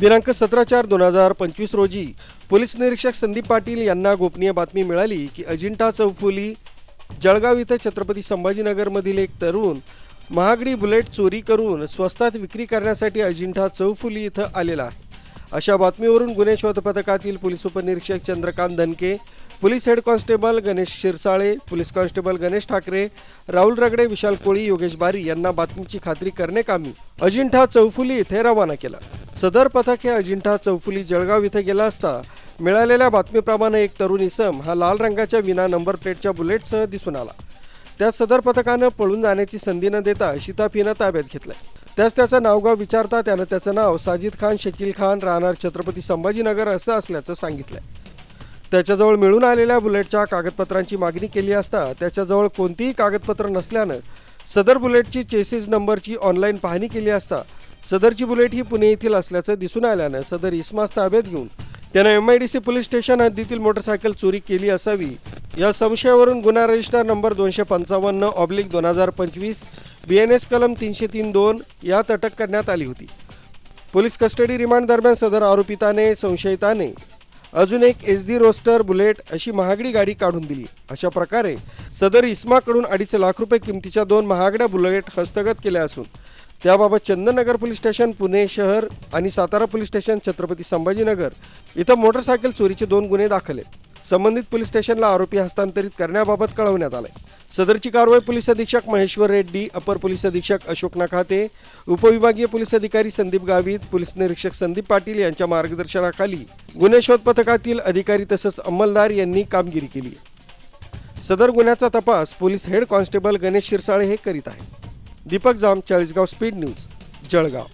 दिनांक सतरा चार दोन हजार पंचवीस रोजी पोलीस निरीक्षक संदीप पाटील यांना गोपनीय बातमी मिळाली की अजिंठा चौफुली जळगाव इथं छत्रपती संभाजीनगरमधील एक तरुण महागडी बुलेट चोरी करून स्वस्तात विक्री करण्यासाठी अजिंठा चौफुली इथं आलेला आहे. अशा बातमीवरून गुन्हे शोध पथकातील पोलीस उपनिरीक्षक Chandrakant Dhanke police head constable Ganesh Shirsale police constable Ganesh Thackeray Rahul Ragde Vishal Koli Yogesh Bari यांना बातमीची खात्री करणे कामी अजिंठा चौफुली इथे रवाना केला. सदर पथक हे अजिंठा चौफुली जळगाव इथे गेला असता मिळालेल्या बातमीप्रमाणे एक तरुण इसम हा लाल रंगाच्या विना नंबर प्लेटच्या बुलेटसह दिसून आला. त्या सदर पथकानं पळून जाण्याची संधी न देता शिताफीनं ताब्यात घेतलंय. त्याच त्याचं नावगाव विचारता त्यानं त्याचं नाव साजिद खान शकील खान राहणार छत्रपती संभाजीनगर असं असल्याचं सांगितलंय. त्याच्याजवळ मिळून आलेल्या बुलेटच्या कागदपत्रांची मागणी केली असता त्याच्याजवळ कोणतीही कागदपत्र नसल्यानं सदर बुलेटची चेसिस नंबरची ऑनलाईन पाहणी केली असता सदरची बुलेट ही पुणे येथील असल्याचं दिसून आल्यानं सदर इस्मास ताब्यात घेऊन त्यानं M I D C police station हद्दीतील मोटरसायकल चोरी केली असावी. या संशयावरून गुन्हा रजिस्टर नंबर दोनशे पंचावन्न ऑब्लिक दोन हजार पंचवीस बी एन एस कलम तीनशे तीन दोन यात अटक करण्यात आली होती. पोलीस कस्टडी रिमांड दरम्यान सदर आरोपिताने संशयिताने अजून एक एस डी रोस्टर बुलेट अशी महागडी गाडी काढून दिली. अशा प्रकारे सदर इस्माकडून अडीच लाख रुपये किमतीच्या दोन महागड्या बुलेट हस्तगत केल्या असून त्याबाबत चंदननगर पोलीस स्टेशन पुणे शहर आणि सातारा पोलीस स्टेशन छत्रपती संभाजीनगर इथं मोटरसायकल चोरीचे दोन गुन्हे दाखल आहेत. संबंधित पोलीस स्टेशनला आरोपी हस्तांतरित करण्याबाबत कळवण्यात आलंय. सदरची कारवाई पोलीस अधीक्षक महेश्वर रेड्डी अपर पोलीस अधीक्षक अशोक नखाते उपविभागीय पोलीस अधिकारी संदीप गावित पोलीस निरीक्षक संदीप पाटील यांच्या मार्गदर्शनाखाली गुन्हे शोध पथकातील अधिकारी तसंच अंमलदार यांनी कामगिरी केली. सदर गुन्ह्याचा तपास police head constable Ganesh Shirsale हे करीत आहेत. Deepak Jam Chalisgaon speed news Jalgaon.